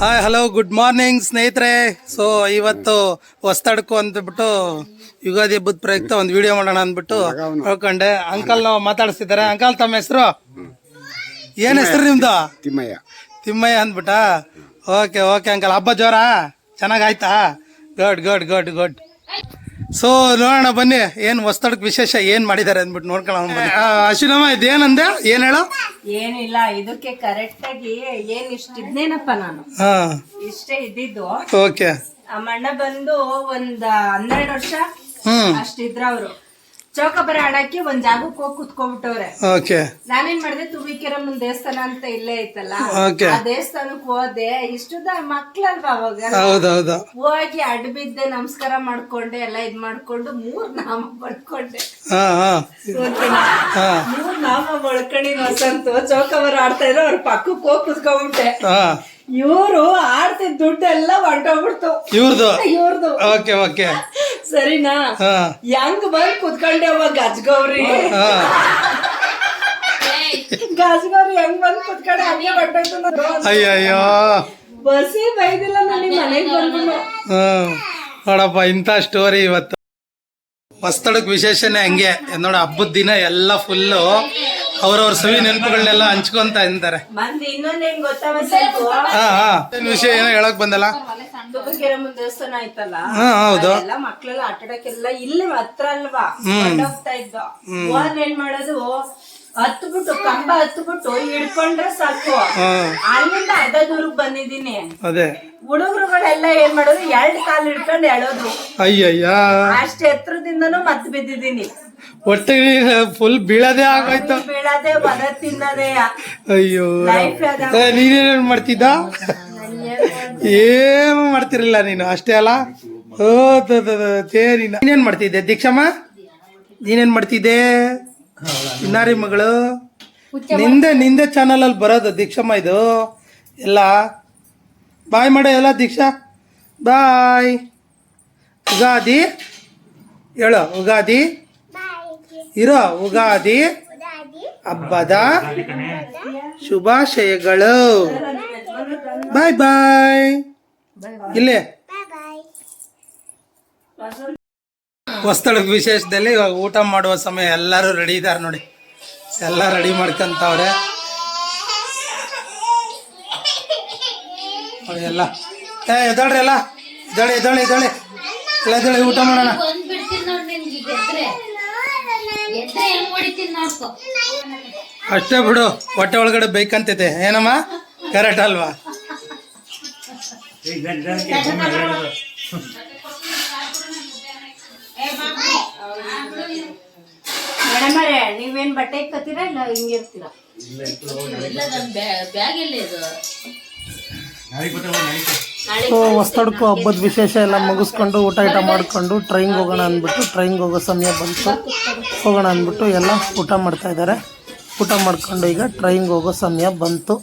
Hi hello good morning ಸ್ನೇಹಿತರೆ. So ಇವತ್ತು ಹೊಸ್ತಡ್ಕು ಅಂದ್ಬಿಟ್ಟು ಯುಗಾದಿ ಹಬ್ಬದ ಪ್ರಯುಕ್ತ ಒಂದು ವಿಡಿಯೋ ಮಾಡೋಣ ಅಂದ್ಬಿಟ್ಟು ನೋಡ್ಕೊಂಡೆ. ಅಂಕಲ್ ನಾವು ಮಾತಾಡಿಸ್ತಿದ್ದಾರೆ ಅಂಕಲ್ ತಮ್ಮ ಹೆಸರು? ಏನ್ ಹೆಸರು ನಿಮ್ದು? ತಿಮ್ಮಯ್ಯ. ತಿಮ್ಮಯ್ಯ ಅಂದ್ಬಿಟ್ಟ ಓಕೆ ಓಕೆ ಅಂಕಲ್. ಹಬ್ಬ ಜೋರ? ಚೆನ್ನಾಗಾಯ್ತಾ good good good good so ನೋಡೋಣ ಬನ್ನಿ. ಏನು ಹೊಸ್ತಡಕ್ ವಿಶೇಷ ಏನ್ ಮಾಡಿದ್ದಾರೆ ಅಂದ್ಬಿಟ್ಟು ನೋಡ್ಕೊಳ್ಳೋಣ ಬನ್ನಿ. ಅಶ್ವಿನಮ್ಮ ಇದೇನಂದೆ? ಏನ್ ಹೇಳ? ಏನಿಲ್ಲ ಇದಕ್ಕೆ ಕರೆಕ್ಟ್ ಆಗಿ ಏನ್ ಇಷ್ಟ ಇದ್ನೇನಪ್ಪ ನಾನು. ಇಷ್ಟೇ ಇದ್ದಿದ್ದು. ಓಕೆ. ನಮ್ಮ ಅಣ್ಣ ಬಂದು ಒಂದ್ ಹನ್ನೆರಡು ವರ್ಷ ಹ್ಮ್. ಅಷ್ಟಿದ್ರ ಅವ್ರು ಚೌಕಬರ ಆಡಕ್ಕೆ ಒಂದ್ ಜಾಗಕ್ಕೆ ಹೋಗಿ ಕುತ್ಕೊಂಡ್ಬಿಟ್ಟವ್ರೆ. ಓಕೆ. ನಾನೇನ್ ಮಾಡಿದೆ ಮುಂದೆ ದೇವಸ್ಥಾನ ಅಂತ ಇಲ್ಲೇ ಐತಲ್ಲ? ಆ ದೇವಸ್ಥಾನಕ್ ಹೋದೆ. ಇಷ್ಟುದ ಮಕ್ಳಲ್ವಾ ಅವಾಗ? ಹೌದೌದು. ಹೋಗಿ ಅಡ್ಬಿದ್ದೆ ನಮಸ್ಕಾರ ಮಾಡ್ಕೊಂಡೆ ಎಲ್ಲ ಇದ್ ಮಾಡ್ಕೊಂಡು ಮೂರ್ ನಾಮ ಬಳ್ಕೊಂಡೆ ಹಾ ಹಾ. ಓಕೆನಾ? ಹಾ. ಮೂರ್ ನಾಮ ಬಳ್ಕೊಂಡಿ ವಸಂತು ಚೌಕಬರ ಆಡ್ತಾ ಇದ್ರೆ ಅವ್ರ ಪಕ್ಕಕ್ಕೆ ಹೋಗಿ ಕುತ್ಕೊಂಡ್ಬಿಟ್ಟೆ. ಹಾ. ಇವ್ರು ಆಡ್ತಿದ್ ದುಡ್ಡೆಲ್ಲ ಹೊಂಟೋಗ್ಬಿಡ್ತು ಇವ್ರದ್ದು ಇವ್ರದು. Okay okay. ಸರಿನಾ? ಹಾ. ಹೆಂಗ್ ಬಂದ್ ಕುತ್ಕೊಂಡೆ ಅವ ಗಜ್ಗೌರಿ? ಹಾ. ಗಜ್ಗೌರಿ ಹೆಂಗ್ ಬಂದ್ ಕುತ್ಕೊಂಡೆ? ಹಂಗೆ ಹೊಂಟೋಯ್ತು ಅಯ್ಯಯ್ಯೋ. ಬಸ್ಸೇ ಬೈದಿಲ್ಲ ನನಗೆ ಮನೆಗೆ ಬಂದ್ರು ನೋಡಪ್ಪ ಇಂಥ ಸ್ಟೋರಿ ಇವತ್ತು. ಹೊಸ್ತಡಕ್ ವಿಶೇಷನೇ ಹಂಗೆ. ನೋಡ ಹಬ್ಬದ ದಿನ ಎಲ್ಲ ಫುಲ್ಲು ಅವ್ರವ್ರ ಸವಿ ನೆನಪುಗಳನ್ನೆಲ್ಲ ಹಂಚ್ಕೊಂತ ಇದ್ದಾರೆ. ಮಂದಿ ಹೆಂಗ್ ಗೊತ್ತಾ ವಸಂತು ಹಾ ಹಾ. ವಿಷಯ ಏನೋ ಹೇಳಕ್ ಬಂದಲ್ಲ? ತುಬಕೆರಮ್ಮನ ದೇವಸ್ಥಾನ ಆಯ್ತಲ್ಲ? ಹಾ ಹೌದು. ಎಲ್ಲ ಮಕ್ಳೆಲ್ಲ ಆಟ ಆಡಕ್ಕೆಲ್ಲ ಇಲ್ಲೇ ಹತ್ರ ಅಲ್ವಾ? ಹೋಗ್ತಾ ಇದ್ದ. ಹೋದ್ರೆ ಏನ್ ಮಾಡೋದು? ಹತ್ಬಿಟ್ಟು ಕಂಬ ಹತ್ಬಿಟ್ಟು ಹಿಡ್ಕೊಂಡ್ರೆ ಸಾಕು. ಹ್ಮ್ ಅಲ್ಲಿಂದ ಅರ್ಧ ದೂರಕ್ಕೆ ಬಂದಿದ್ದೀನಿ. ಅದೇ. ಹುಡುಗರುಗಳೆಲ್ಲ ಏನ್ ಮಾಡೋದು? ಎರಡ್ ಕಾಲ್ ಹಿಡ್ಕೊಂಡು ಎಳೋದು. ಅಯ್ಯಯ್ಯ. ಅಷ್ಟ್ ಎತ್ತರದಿಂದನೂ ಮತ್ ಬಿದ್ದಿದ್ದೀನಿ. ಒಟ್ಟಿಗೆ ಫುಲ್ ಬೀಳದೆ ಆಗೋಯ್ತು. ಬೀಳದೆ ಒದ ತಿನ್ನದೆ. ಅಯ್ಯೋ. ಏ, ನೀನೇನ್ ಮಾಡ್ತಿದ್ದ? ಏನು ಮಾಡ್ತಿರಲಿಲ್ಲ ನೀನು ಅಷ್ಟೇ ಅಲ್ಲ? ಓ ತ- ತ- ತ- ಛೇ ನೀನು ನೀನೇನ್ ಮಾಡ್ತಿದ್ದೆ? ದೀಕ್ಷಮ್ಮ ನೀನೇನ್ ಮಾಡ್ತಿದ್ದೆ? ಇನ್ನಾರಿ ಮಗಳು? ನಿಂದೆ ನಿಂದೆ ಚಾನಲ್ ಅಲ್ಲಿ ಬರೋದು ದೀಕ್ಷಮ್ಮ ಇದು. ಎಲ್ಲ ಬಾಯ್ ಮಾಡ ಎಲ್ಲ ದೀಕ್ಷಾ. ಬಾಯ್. ಉಗಾದಿ. ಹೇಳು, ಉಗಾದಿ. ಇರೋ, ಉಗಾದಿ. ಹಬ್ಬದ ಶುಭಾಶಯಗಳು. ಬಾಯ್ ಬಾಯ್. ಇಲ್ಲೇ. ಹೊಸ್ತಳದ ವಿಶೇಷದಲ್ಲಿ ಇವಾಗ ಊಟ ಮಾಡುವ ಸಮಯ ಎಲ್ಲರೂ ರೆಡಿ ಇದ್ದಾರೆ ನೋಡಿ. ಎಲ್ಲ ರೆಡಿ ಮಾಡ್ಕೊಂತವ್ರೆ. ಎಲ್ಲ. ಏ ಎದ್ದಾಳ್ರಿ ಎಲ್ಲ. ಎದ್ದಾಳೆ ಎದ್ದಾಳೆ ಎದ್ದಾಳೆ. ಎಲ್ಲ ಎದ್ದಾಳೆ ಊಟ ಮಾಡೋಣ. ಅಷ್ಟೇ ಬಿಡು ಹೊಟ್ಟೆ ಒಳಗಡೆ ಬೇಕಂತಿದೆ. ಏನಮ್ಮ? ಕರೆಕ್ಟ್ ಅಲ್ವಾ? ಮೇಡಮರೇ ನೀವೇನ್ ಬಟ್ಟೆ ಇಕ್ಕತ್ತೀರಾ ಇಲ್ಲ ಹಿಂಗಿರ್ತೀರಾ ಬ್ಯಾಗ್ ಎಲ್ಲಿ ಇದು? ಸೊ ಹೊಸ್ತಡ್ಕು ಹಬ್ಬದ ವಿಶೇಷ ಎಲ್ಲ ಮುಗಿಸ್ಕೊಂಡು ಊಟ ಊಟ ಮಾಡ್ಕೊಂಡು ಟ್ರೈನ್ಗೆ ಹೋಗೋಣ ಅಂದ್ಬಿಟ್ಟು ಟ್ರೈನ್ಗೆ ಹೋಗೋ ಸಮಯ ಬಂತು. ಹೋಗೋಣ ಅಂದ್ಬಿಟ್ಟು ಎಲ್ಲ ಊಟ ಮಾಡ್ತಾ ಇದ್ದಾರೆ. ಊಟ ಮಾಡ್ಕೊಂಡು ಈಗ ಟ್ರೈನ್ಗೆ ಹೋಗೋ ಸಮಯ ಬಂತು.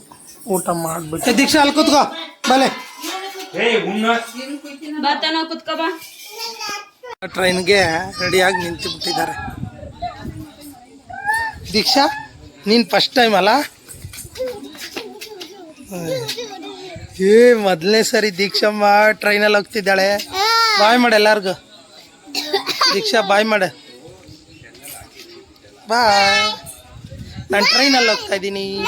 ಊಟ ಮಾಡಿಬಿಟ್ಟು ದೀಕ್ಷಾ ಅಲ್ಲಿ ಕೂತ್ಕೋ. ಬಲೆ ಬತ್ತನ ಕುತ್ಕೋ ಬಾ. ಟ್ರೈನ್ಗೆ ರೆಡಿಯಾಗಿ ನಿಂತು ಬಿಟ್ಟಿದ್ದಾರೆ ದೀಕ್ಷಾ ನೀನು ಫಸ್ಟ್ ಟೈಮ್ ಅಲ್ಲ? ಏ ಮೊದಲನೇ ಸರಿ ದೀಕ್ಷಮ್ಮ ಟ್ರೈನಲ್ಲಿ ಹೋಗ್ತಿದ್ದಾಳೆ. ಬಾಯ್ ಮಾಡ ಎಲ್ಲಾರ್ಗು. ದೀಕ್ಷಾ, ಬಾಯ್ ಮಾಡ. ಬಾಯ್. ನಾನು ಟ್ರೈನಲ್ಲಿ ಹೋಗ್ತಾ ಇದ್ದೀನಿ.